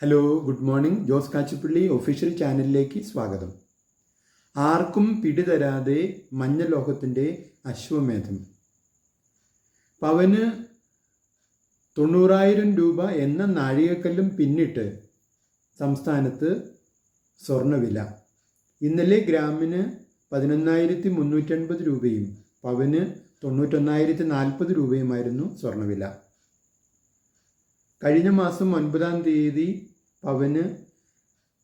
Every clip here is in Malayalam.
Hello good morning Jose Kachippally official ചാനലിലേക്ക് സ്വാഗതം. ആർക്കും പിടിതരാതെ മഞ്ഞ ലോകത്തിന്റെ അശ്വമേധം. പവന് തൊണ്ണൂറായിരം രൂപ എന്ന നാഴികക്കല്ലും പിന്നിട്ട് സംസ്ഥാനത്ത് സ്വർണവില ഇന്നലെ ഗ്രാമിന് പതിനൊന്നായിരത്തി മുന്നൂറ്റൻപത് രൂപയും പവന് തൊണ്ണൂറ്റൊന്നായിരത്തി നാൽപ്പത് രൂപയുമായിരുന്നു സ്വർണവില കഴിഞ്ഞ മാസം ഒൻപതാം തീയതി പവന്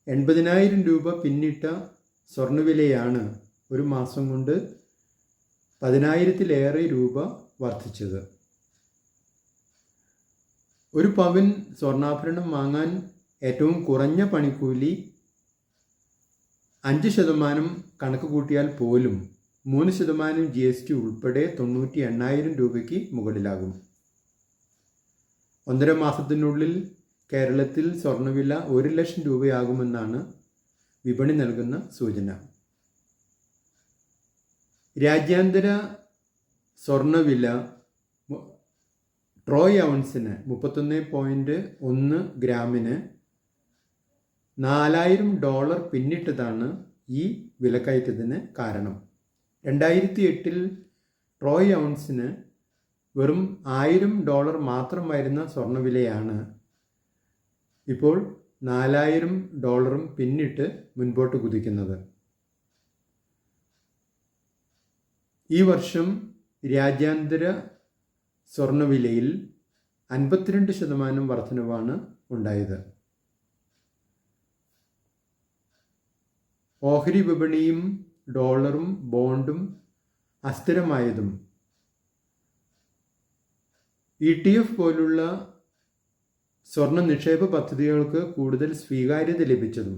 എൺപതിനായിരം രൂപ പിന്നിട്ട സ്വർണവിലയാണ് ഒരു മാസം കൊണ്ട് പതിനായിരത്തിലേറെ രൂപ വർദ്ധിച്ചത്. ഒരു പവൻ സ്വർണാഭരണം വാങ്ങാൻ ഏറ്റവും കുറഞ്ഞ പണിക്കൂലി അഞ്ച് ശതമാനം കണക്ക് കൂട്ടിയാൽ പോലും മൂന്ന് ശതമാനം ജി എസ് ടി ഉൾപ്പെടെ തൊണ്ണൂറ്റി എണ്ണായിരം രൂപയ്ക്ക് മുകളിലാകും. ഒന്നര മാസത്തിനുള്ളിൽ കേരളത്തിൽ സ്വർണവില ഒരു ലക്ഷം രൂപയാകുമെന്നാണ് വിപണി നൽകുന്ന സൂചന. രാജ്യാന്തര സ്വർണവില ട്രോയ് ഔൺസിന് മുപ്പത്തൊന്ന് പോയിന്റ് ഒന്ന് ഗ്രാമിന് നാലായിരം ഡോളർ പിന്നിട്ടതാണ് ഈ വിലക്കയറ്റത്തിന് കാരണം. രണ്ടായിരത്തി എട്ടിൽ ട്രോയ് ഔൺസിന് വെറും ആയിരം ഡോളർ മാത്രം വരുന്ന സ്വർണവിലയാണ് ഇപ്പോൾ നാലായിരം ഡോളറും പിന്നിട്ട് മുൻപോട്ട് കുതിക്കുന്നത്. ഈ വർഷം രാജ്യാന്തര സ്വർണവിലയിൽ അൻപത്തിരണ്ട് ശതമാനം വർധനവാണ് ഉണ്ടായത്. ഓഹരി വിപണിയും ഡോളറും ബോണ്ടും അസ്ഥിരമായതും ഇ ടി എഫ് പോലുള്ള സ്വർണ നിക്ഷേപ പദ്ധതികൾക്ക് കൂടുതൽ സ്വീകാര്യത ലഭിച്ചതും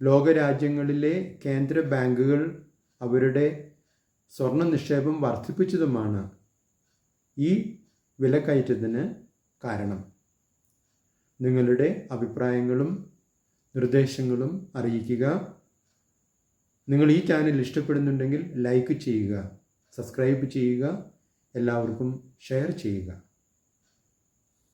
ലോകരാജ്യങ്ങളിലെ കേന്ദ്ര ബാങ്കുകൾ അവരുടെ സ്വർണ നിക്ഷേപം വർദ്ധിപ്പിച്ചതുമാണ് ഈ വിലക്കയറ്റത്തിന് കാരണം. നിങ്ങളുടെ അഭിപ്രായങ്ങളും നിർദ്ദേശങ്ങളും അറിയിക്കുക. നിങ്ങൾ ഈ ചാനൽ ഇഷ്ടപ്പെടുന്നുണ്ടെങ്കിൽ ലൈക്ക് ചെയ്യുക സബ്സ്ക്രൈബ് ചെയ്യുക. എല്ലാവർക്കും ഷെയർ ചെയ്യുക.